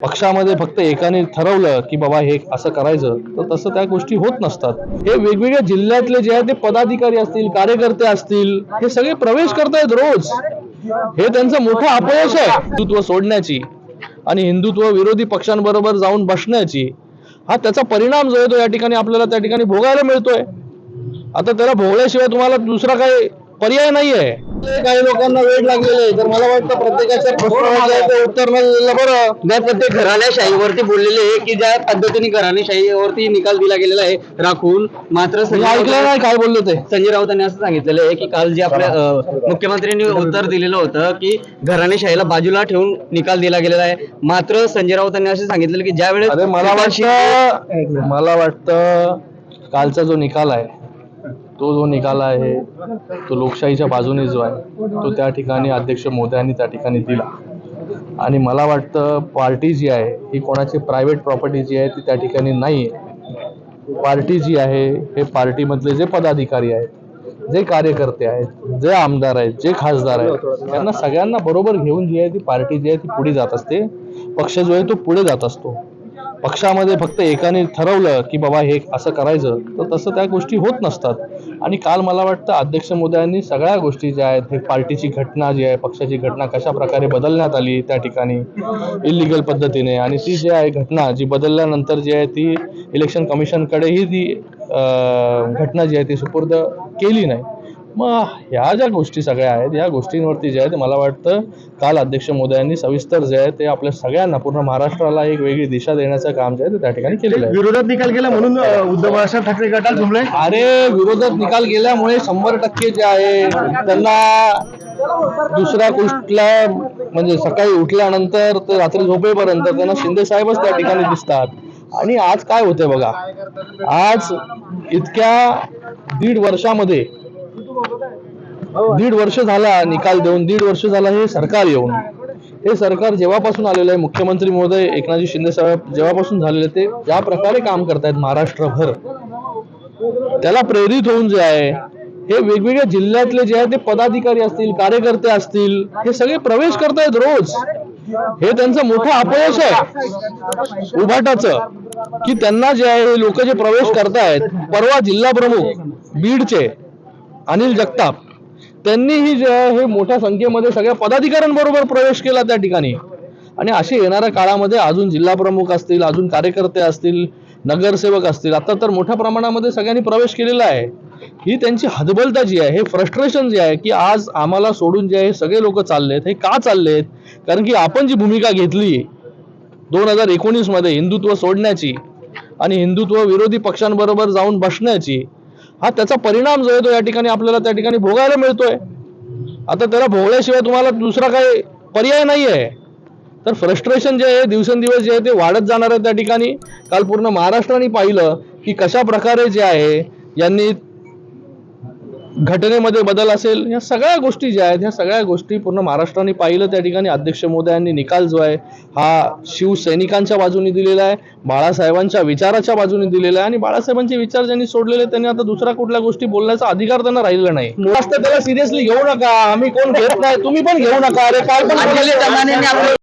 पक्षामध्ये फक्त एकाने ठरवलं की बाबा हे असं करायचं तर तसं त्या गोष्टी होत नसतात. हे वेगवेगळ्या जिल्ह्यातले जे आहे ते पदाधिकारी असतील कार्यकर्ते असतील हे सगळे प्रवेश करतायत रोज. हे त्यांचं मोठं अपयश आहे हिंदुत्व सोडण्याची आणि हिंदुत्व विरोधी पक्षांबरोबर जाऊन बसण्याची. हा त्याचा परिणाम जो आहे तो या ठिकाणी आपल्याला त्या ठिकाणी भोगायला मिळतोय. आता त्याला भोगल्याशिवाय तुम्हाला दुसरा काही पर्याय नाहीये. काही लोकांना वेळ लागलेला आहे. तर मला वाटतं प्रत्येकाच्या प्रश्नाचं उत्तर न दिलं बरं. नाही पण ते घराण्याशाहीवरती बोललेले आहे की ज्या पद्धतीने घराणेशाहीवरती निकाल दिला गेलेला आहे राखून मात्र ऐकलं नाही काय बोलले ते? संजय राऊतांनी असं सांगितलेलं आहे की काल जे आपल्या मुख्यमंत्र्यांनी उत्तर दिलेलं होतं की घराणेशाहीला बाजूला ठेवून निकाल दिला गेलेला आहे. मात्र संजय राऊतांनी असं सांगितलेलं की ज्या वेळेस मला वाटतं मला वाटतं कालचा जो निकाल आहे तो जो निकाल आहे तो लोकशाहीच्या बाजूने जो आहे तो त्या ठिकाणी अध्यक्ष मोदयांनी त्या ठिकाणी दिला. आणि मला वाटतं पार्टी जी आहे ही कोणाची प्रायव्हेट प्रॉपर्टी जी आहे ती त्या ठिकाणी नाही आहे पार्टी जी आहे हे पार्टीमधले जे पदाधिकारी आहेत जे कार्यकर्ते आहेत जे आमदार आहेत जे खासदार आहेत त्यांना सगळ्यांना बरोबर घेऊन जी आहे ती पार्टी जी आहे ती पुढे जात असते. पक्ष जो आहे तो पुढे जात असतो. पक्षामध्ये फक्त एकाने ठरवलं की बाबा हे असं करायचं तर तसं त्या गोष्टी होत नसतात. आणि काल मला वाटतं अध्यक्ष मोदयांनी सगळ्या गोष्टी ज्या आहेत हे पार्टीची घटना जी आहे पक्षाची घटना कशा प्रकारे बदलण्यात आली त्या ठिकाणी इलिगल पद्धतीने. आणि ती जी आहे घटना जी बदलल्यानंतर जी आहे ती इलेक्शन कमिशनकडेही ती घटना जी आहे ती सुपूर्द केली नाही. मग ह्या ज्या गोष्टी सगळ्या आहेत या गोष्टींवरती जे आहे ते मला वाटतं काल अध्यक्ष मोदयांनी सविस्तर जे आहे ते आपल्या सगळ्यांना पूर्ण महाराष्ट्राला एक वेगळी दिशा देण्याचं काम जे आहे ते त्या ठिकाणी केलेलं आहे. विरोधात निकाल गेला म्हणून उद्धव बाळासाहेब ठाकरे गटात झुमले अरे विरोधात निकाल गेल्यामुळे शंभर टक्के जे आहे त्यांना दुसऱ्या कुठल्या म्हणजे सकाळी उठल्यानंतर ते रात्री झोपेपर्यंत त्यांना शिंदे साहेबच त्या ठिकाणी दिसतात. आणि आज काय होते बघा आज इतक्या दीड वर्षामध्ये दीड वर्ष झाला निकाल देऊन दीड वर्ष झाला हे सरकार येऊन. हे सरकार जेव्हापासून आलेलं आहे मुख्यमंत्री महोदय एकनाथजी शिंदे साहेब जेव्हापासून झालेले ते ज्या प्रकारे काम करतायत महाराष्ट्रभर त्याला प्रेरित होऊन जे आहे हे वेगवेगळ्या जिल्ह्यातले जे आहे ते पदाधिकारी असतील कार्यकर्ते असतील हे सगळे प्रवेश करतायत रोज. हे त्यांचं मोठं अपयश आहे. उभाटाचं. की त्यांना जे आहे हे लोक जे प्रवेश करतायत परवा जिल्हा प्रमुख बीडचे अनिल जगताप त्यांनीही जे आहे हे मोठ्या संख्येमध्ये सगळ्या पदाधिकाऱ्यांबरोबर प्रवेश केला त्या ठिकाणी. आणि असे येणाऱ्या काळामध्ये अजून जिल्हा प्रमुख असतील अजून कार्यकर्ते असतील नगरसेवक असतील आता तर मोठ्या प्रमाणामध्ये सगळ्यांनी प्रवेश केलेला आहे. ही त्यांची हदबलता जी आहे हे फ्रस्ट्रेशन जे आहे की आज आम्हाला सोडून जे आहे सगळे लोक चाललेत. हे का चाललेत? कारण की आपण जी भूमिका घेतली दोन हजार एकोणीसमध्ये हिंदुत्व सोडण्याची आणि हिंदुत्व विरोधी पक्षांबरोबर जाऊन बसण्याची हा त्याचा परिणाम जो आहे तो या ठिकाणी आपल्याला त्या ठिकाणी भोगायला मिळतोय. आता त्याला भोगल्याशिवाय तुम्हाला दुसरा काही पर्याय नाही आहे तर फ्रस्ट्रेशन जे आहे दिवसेंदिवस जे आहे ते वाढत जाणार आहे त्या ठिकाणी. काल पूर्ण महाराष्ट्राने पाहिलं की कशा प्रकारे जे आहे यांनी घटनेमध्ये बदल असेल या सगळ्या गोष्टी ज्या आहेत ह्या सगळ्या गोष्टी पूर्ण महाराष्ट्राने पाहिलं त्या ठिकाणी. अध्यक्ष मोदयांनी निकाल जो आहे हा शिवसैनिकांच्या बाजूने दिलेला आहे बाळासाहेबांच्या विचाराच्या बाजूने दिलेला आहे आणि बाळासाहेबांचे विचार ज्यांनी सोडलेले त्यांनी आता दुसऱ्या कुठल्या गोष्टी बोलण्याचा अधिकार त्यांना राहिलेला नाही. त्याला सिरियसली घेऊ नका. आम्ही कोण घेत नाही तुम्ही पण घेऊ नका. अरे काय पण